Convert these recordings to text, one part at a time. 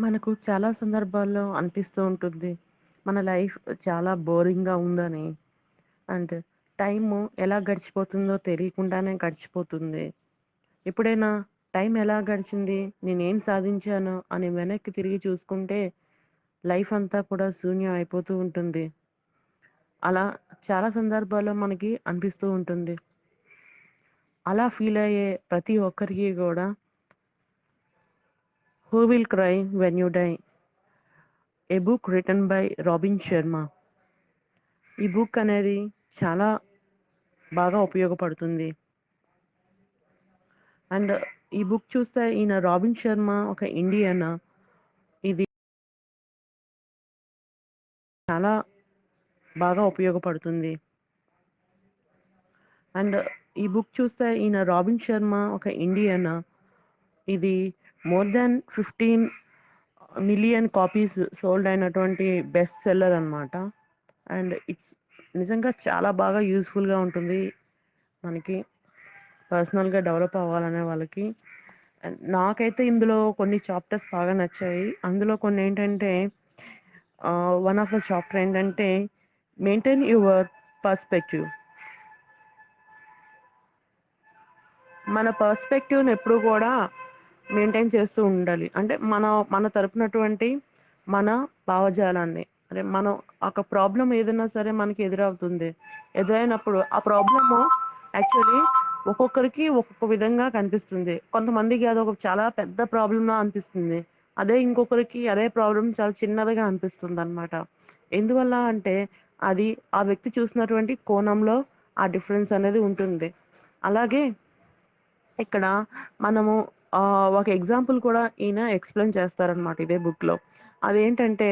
మనకు చాలా సందర్భాల్లో అనిపిస్తూ ఉంటుంది. మన లైఫ్ చాలా బోరింగ్గా ఉందని. అండ్ టైము ఎలా గడిచిపోతుందో తెలియకుండానే గడిచిపోతుంది. ఎప్పుడైనా టైం ఎలా గడిచింది నేనేం సాధించాను అని వెనక్కి తిరిగి చూసుకుంటే లైఫ్ అంతా కూడా శూన్యం అయిపోతూ ఉంటుంది. అలా చాలా సందర్భాల్లో మనకి అనిపిస్తూ ఉంటుంది. అలా ఫీల్ అయ్యే ప్రతి ఒక్కరికి కూడా who will cry when you die a book written by Robin Sharma ఈ బుక్ అనేది చాలా బాగా ఉపయోగపడుతుంది. అండ్ ఈ బుక్ చూస్తే ఈయన రాబిన్ శర్మ ఒక ఇండియన్ ఇది చాలా బాగా ఉపయోగపడుతుంది. అండ్ ఈ బుక్ చూస్తే ఈయన రాబిన్ శర్మ ఒక ఇండియన్ ఇది more than fifteen million copies sold అయినటువంటి బెస్ట్ సెల్లర్ అనమాట అండ్ ఇట్స్ నిజంగా చాలా బాగా యూస్ఫుల్గా ఉంటుంది మనకి. పర్సనల్గా డెవలప్ అవ్వాలనే వాళ్ళకి. అండ్ నాకైతే ఇందులో కొన్ని చాప్టర్స్ బాగా నచ్చాయి. అందులో కొన్ని ఏంటంటే వన్ ఆఫ్ ద చాప్టర్ ఏంటంటే మెయింటైన్ యువర్ పర్స్పెక్టివ్ మన పర్స్పెక్టివ్ని ఎప్పుడు కూడా మెయింటైన్ చేస్తూ ఉండాలి. అంటే మన మన తరపునటువంటి మన భావజాలాన్ని అంటే మనం ఒక ప్రాబ్లం ఏదైనా సరే మనకి ఎదురవుతుంది. ఎదురైనప్పుడు ఆ ప్రాబ్లము యాక్చువల్లీ ఒక్కొక్కరికి ఒక్కొక్క విధంగా కనిపిస్తుంది. కొంతమందికి అది ఒక చాలా పెద్ద ప్రాబ్లంలా అనిపిస్తుంది. అదే ఇంకొకరికి అదే ప్రాబ్లం చాలా చిన్నదిగా అనిపిస్తుంది అనమాట ఎందువల్ల అంటే అది ఆ వ్యక్తి చూసినటువంటి కోణంలో ఆ డిఫరెన్స్ అనేది ఉంటుంది. అలాగే ఇక్కడ మనము ఒక ఎగ్జాంపుల్ కూడా ఈయన ఎక్స్ప్లెయిన్ చేస్తారనమాట ఇదే బుక్లో. అదేంటంటే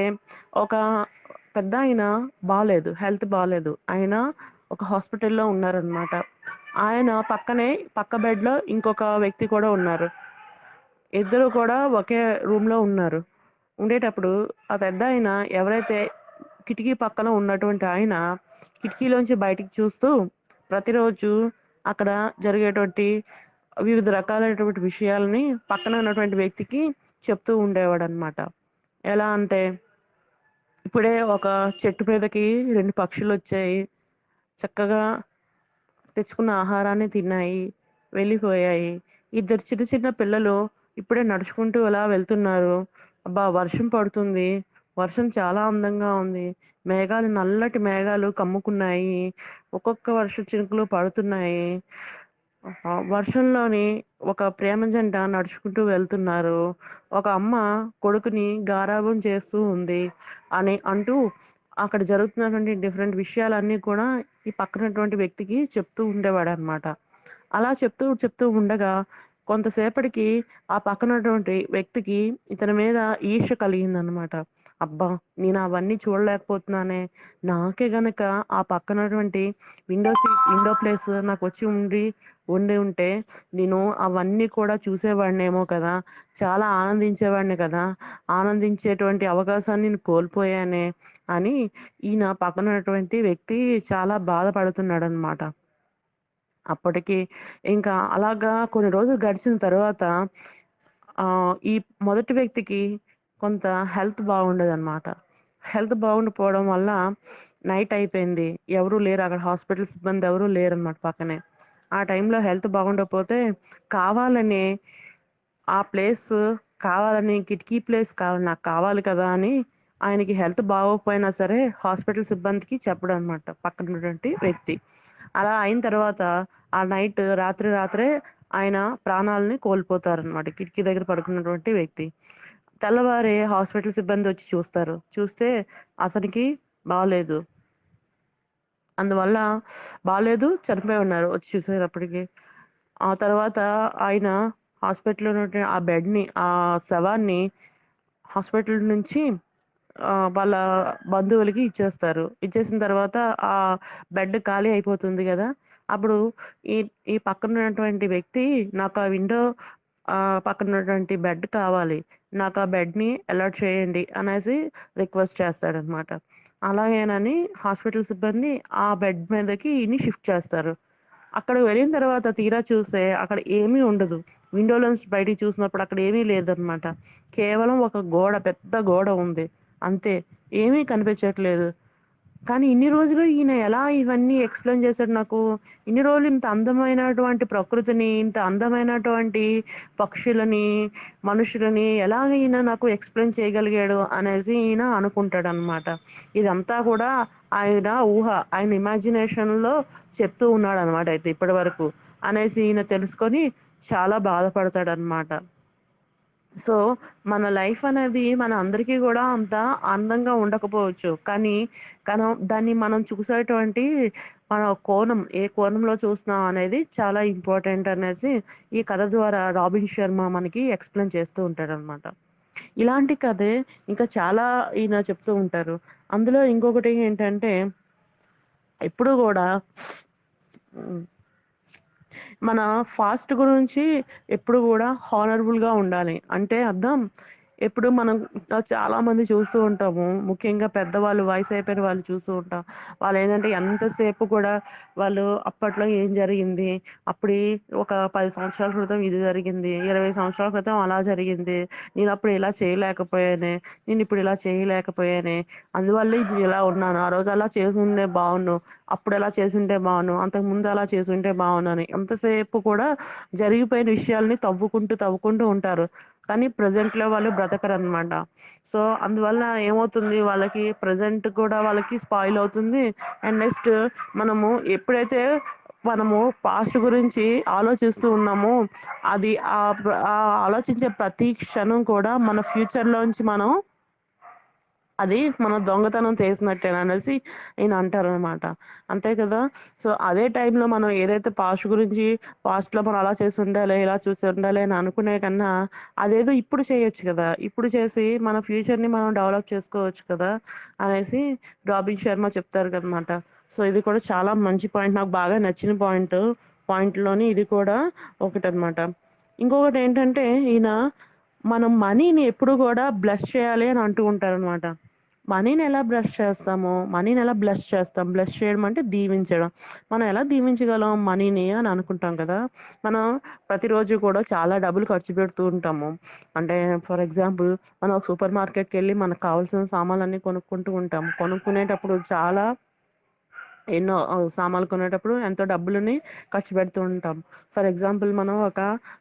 ఒక పెద్ద ఆయన బాగాలేదు హెల్త్ బాగాలేదు ఆయన ఒక హాస్పిటల్లో ఉన్నారనమాట ఆయన పక్కనే పక్క బెడ్లో ఇంకొక వ్యక్తి కూడా ఉన్నారు. ఇద్దరు కూడా ఒకే రూమ్లో ఉన్నారు. ఉండేటప్పుడు ఆ పెద్ద ఆయన ఎవరైతే కిటికీ పక్కన ఉన్నటువంటి ఆయన కిటికీలోంచి బయటికి చూస్తూ ప్రతిరోజు అక్కడ జరిగేటువంటి వివిధ రకాలైనటువంటి విషయాలని పక్కన ఉన్నటువంటి వ్యక్తికి చెప్తూ ఉండేవాడు అనమాట ఎలా అంటే ఇప్పుడే ఒక చెట్టు మీదకి రెండు పక్షులు వచ్చాయి. చక్కగా తెచ్చుకున్న ఆహారాన్ని తిన్నాయి వెళ్ళిపోయాయి. ఇద్దరు చిన్న చిన్న పిల్లలు ఇప్పుడే నడుచుకుంటూ అలా వెళ్తున్నారు. అబ్బా వర్షం పడుతుంది. వర్షం చాలా అందంగా ఉంది. మేఘాలు నల్లటి మేఘాలు కమ్ముకున్నాయి. ఒక్కొక్క వర్ష చినుకులు పడుతున్నాయి. వర్షంలోని ఒక ప్రేమ జంట నడుచుకుంటూ వెళ్తున్నారు. ఒక అమ్మ కొడుకుని గారాభం చేస్తూ ఉంది అని అంటూ అక్కడ జరుగుతున్నటువంటి డిఫరెంట్ విషయాలన్నీ కూడా ఈ పక్కనటువంటి వ్యక్తికి చెప్తూ ఉండేవాడు అనమాట అలా చెప్తూ చెప్తూ ఉండగా కొంతసేపటికి ఆ పక్కనటువంటి వ్యక్తికి ఇతని మీద ఈర్ష కలిగింది అనమాట అబ్బా నేను అవన్నీ చూడలేకపోతున్నానే. నాకే గనక ఆ పక్కనటువంటి విండో సీట్ విండో ప్లేస్ నాకు వచ్చి ఉండి ఉండి ఉంటే నేను అవన్నీ కూడా చూసేవాడినేమో కదా. చాలా ఆనందించేవాడిని కదా. ఆనందించేటువంటి అవకాశాన్ని నేను కోల్పోయానే అని ఈయన పక్కనటువంటి వ్యక్తి చాలా బాధపడుతున్నాడు అనమాట అప్పటికి. ఇంకా అలాగా కొన్ని రోజులు గడిచిన తర్వాత ఈ మొదటి వ్యక్తికి కొంత హెల్త్ బాగుండేది అనమాట హెల్త్ బాగుండిపోవడం వల్ల నైట్ అయిపోయింది. ఎవరూ లేరు. అక్కడ హాస్పిటల్ సిబ్బంది ఎవరు అనమాట పక్కనే. ఆ టైంలో హెల్త్ బాగుండకపోతే కావాలని ఆ ప్లేస్ కావాలని కిటికీ ప్లేస్ కావాలి నాకు కావాలి కదా అని ఆయనకి హెల్త్ బాగోకపోయినా సరే హాస్పిటల్ సిబ్బందికి చెప్పడం అనమాట పక్కన ఉన్నటువంటి వ్యక్తి. అలా అయిన తర్వాత ఆ నైట్ రాత్రి రాత్రే ఆయన ప్రాణాలని కోల్పోతారనమాట కిటికీ దగ్గర పడుకున్నటువంటి వ్యక్తి. తెల్లవారి హాస్పిటల్ సిబ్బంది వచ్చి చూస్తారు. చూస్తే అతనికి బాగాలేదు అందువల్ల బాగాలేదు చనిపోయి ఉన్నారు వచ్చి చూసేటప్పటికి. ఆ తర్వాత ఆయన హాస్పిటల్లో ఉన్న ఆ బెడ్ని ఆ శవాన్ని హాస్పిటల్ నుంచి వాళ్ళ బంధువులకి ఇచ్చేస్తారు. ఇచ్చేసిన తర్వాత ఆ బెడ్ ఖాళీ అయిపోతుంది కదా. అప్పుడు ఈ ఈ పక్కన ఉన్నటువంటి వ్యక్తి నాకు ఆ విండో పక్కన ఉన్నటువంటి బెడ్ కావాలి. నాకు ఆ బెడ్ని అలర్ట్ అలాట్ చేయండి అనేసి రిక్వెస్ట్ చేస్తాడనమాట అలాగేనని హాస్పిటల్ సిబ్బంది ఆ బెడ్ మీదకి ఈయన్ని షిఫ్ట్ చేస్తారు. అక్కడికి వెళ్ళిన తర్వాత తీరా చూస్తే అక్కడ ఏమీ ఉండదు. విండోలోంచి బయటికి చూసినప్పుడు అక్కడ ఏమీ లేదనమాట కేవలం ఒక గోడ పెద్ద గోడ ఉంది. అంతే. ఏమీ కనిపించట్లేదు. కానీ ఇన్ని రోజులు ఈయన ఎలా ఇవన్నీ ఎక్స్ప్లెయిన్ చేశాడు నాకు? ఇన్ని రోజులు ఇంత అందమైనటువంటి ప్రకృతిని ఇంత అందమైనటువంటి పక్షులని మనుషులని ఎలాగ ఈయన నాకు ఎక్స్ప్లెయిన్ చేయగలిగాడు అనేసి ఈయన అనుకుంటాడు అనమాట ఇదంతా కూడా ఆయన ఊహ ఆయన ఇమాజినేషన్లో చెప్తూ ఉన్నాడు అనమాట అయితే ఇప్పటి వరకు అనేసి ఈయన తెలుసుకొని చాలా బాధపడతాడు అనమాట సో మన లైఫ్ అనేది మన అందరికీ కూడా అంత అందంగా ఉండకపోవచ్చు. కానీ కన దాన్ని మనం చూసేటువంటి మన కోణం ఏ కోణంలో చూస్తున్నాం అనేది చాలా ఇంపార్టెంట్ అనేసి ఈ కథ ద్వారా రాబిన్ శర్మ మనకి ఎక్స్ప్లెయిన్ చేస్తూ ఉంటాడు అనమాట ఇలాంటి కథే ఇంకా చాలా ఈయన చెప్తూ ఉంటారు. అందులో ఇంకొకటి ఏంటంటే ఎప్పుడు కూడా మన ఫాస్ట్ గురించి ఎప్పుడు కూడా హానరబుల్గా ఉండాలి. అంటే అర్థం? ఎప్పుడు మనం చాలా మంది చూస్తూ ఉంటాము. ముఖ్యంగా పెద్దవాళ్ళు వయసు అయిపోయిన వాళ్ళు చూస్తూ ఉంటాం. వాళ్ళు ఏంటంటే ఎంతసేపు కూడా వాళ్ళు అప్పట్లో ఏం జరిగింది? అప్పుడే ఒక పది సంవత్సరాల క్రితం ఇది జరిగింది. ఇరవై సంవత్సరాల క్రితం అలా జరిగింది. నేను అప్పుడు ఇలా చేయలేకపోయానే. నేను ఇప్పుడు ఇలా చేయలేకపోయానే. అందువల్ల ఇప్పుడు ఇలా ఉన్నాను. ఆ రోజు అలా చేసుండే బాగును అప్పుడు ఎలా చేసుంటే బాగును అంతకు ముందు అలా చేసుంటే ఉంటే బాగున్నాను ఎంతసేపు కూడా జరిగిపోయిన విషయాల్ని తవ్వుకుంటూ తవ్వుకుంటూ ఉంటారు. కానీ ప్రజెంట్లో వాళ్ళు బ్రతకరు అనమాట సో అందువల్ల ఏమవుతుంది? వాళ్ళకి ప్రజెంట్ కూడా వాళ్ళకి స్పాయిల్ అవుతుంది. అండ్ నెక్స్ట్ మనము ఎప్పుడైతే మనము పాస్ట్ గురించి ఆలోచిస్తూ ఉన్నామో అది ఆ ఆలోచించే ప్రతి క్షణం కూడా మన ఫ్యూచర్లోంచి మనం అది మన దొంగతనం చేసినట్టే అనేసి ఈయన అంటారు అనమాట అంతే కదా? సో అదే టైంలో మనం ఏదైతే పాస్ట్ గురించి పాస్ట్లో మనం అలా చేసి ఉండాలి ఇలా చూసి ఉండాలి అని అనుకునే కన్నా అదేదో ఇప్పుడు చేయొచ్చు కదా? ఇప్పుడు చేసి మన ఫ్యూచర్ని మనం డెవలప్ చేసుకోవచ్చు కదా? అనేసి రాబిన్ శర్మ చెప్తారు కదనమాట సో ఇది కూడా చాలా మంచి పాయింట్. నాకు బాగా నచ్చిన పాయింట్ పాయింట్లోని ఇది కూడా ఒకటి అనమాట ఇంకొకటి ఏంటంటే ఈయన మనం మనీని ఎప్పుడు కూడా బ్లెస్ చేయాలి అని అంటూ ఉంటారనమాట మనీని ఎలా బ్రష్ చేస్తామో మనీని ఎలా బ్లష్ చేస్తాం బ్లష్ చేయడం అంటే దీవించడం. మనం ఎలా దీవించగలం మనీని అని అనుకుంటాం కదా. మనం ప్రతిరోజు కూడా చాలా డబ్బులు ఖర్చు పెడుతూ ఉంటాము. అంటే ఫర్ ఎగ్జాంపుల్ మనం ఒక సూపర్ మార్కెట్కి వెళ్ళి మనకు కావాల్సిన సామాన్లన్నీ కొనుక్కుంటూ ఉంటాం. కొనుక్కునేటప్పుడు చాలా ఎన్నో సామాన్లు కొనేటప్పుడు ఎంతో డబ్బులని ఖర్చు పెడుతూ ఉంటాం. ఫర్ ఎగ్జాంపుల్ మనం ఒక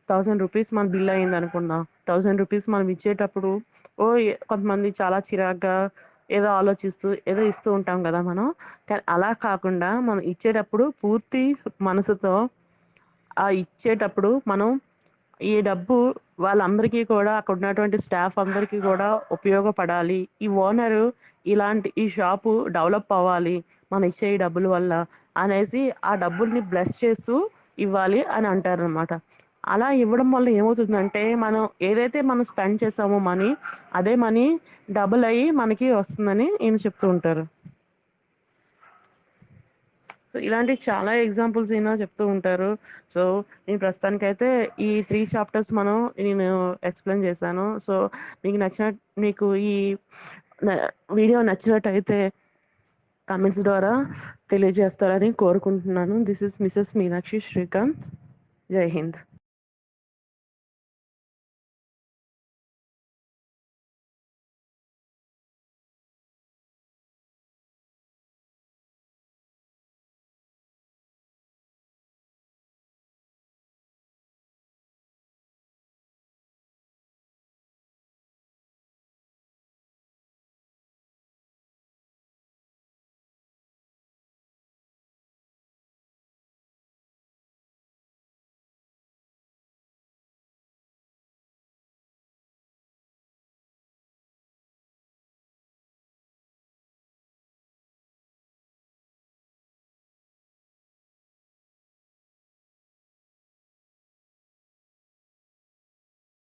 థౌసండ్ రూపీస్ మన బిల్ అయింది అనుకుందాం. థౌసండ్ రూపీస్ మనం ఇచ్చేటప్పుడు ఓ కొంతమంది చాలా చిరాగ్గా ఏదో ఆలోచిస్తూ ఏదో ఇస్తూ ఉంటాం కదా మనం. కానీ అలా కాకుండా మనం ఇచ్చేటప్పుడు పూర్తి మనసుతో ఆ ఇచ్చేటప్పుడు మనం ఈ డబ్బు వాళ్ళందరికీ కూడా అక్కడ ఉన్నటువంటి స్టాఫ్ అందరికీ కూడా ఉపయోగపడాలి. ఈ ఓనరు ఇలాంటి ఈ షాపు డెవలప్ అవ్వాలి మనం ఇచ్చే ఈ డబ్బుల వల్ల అనేసి ఆ డబ్బుల్ని బ్లెస్ చేస్తూ ఇవ్వాలి అని అంటారు అనమాట అలా ఇవ్వడం వల్ల ఏమవుతుందంటే మనం ఏదైతే మనం స్పెండ్ చేసామో మనీ అదే మనీ డబుల్ అయ్యి మనకి వస్తుందని ఈయన చెప్తూ ఉంటారు. సో ఇలాంటి చాలా ఎగ్జాంపుల్స్ ఈయన చెప్తూ ఉంటారు. సో నేను ప్రస్తుతానికి అయితే ఈ త్రీ చాప్టర్స్ మనం నేను ఎక్స్ప్లెయిన్ చేశాను. సో మీకు నచ్చిన మీకు ఈ వీడియో నచ్చినట్టయితే కమెంట్స్ ద్వారా తెలియజేస్తారని కోరుకుంటున్నాను. This is Mrs Meenakshi Srikanth Jai Hind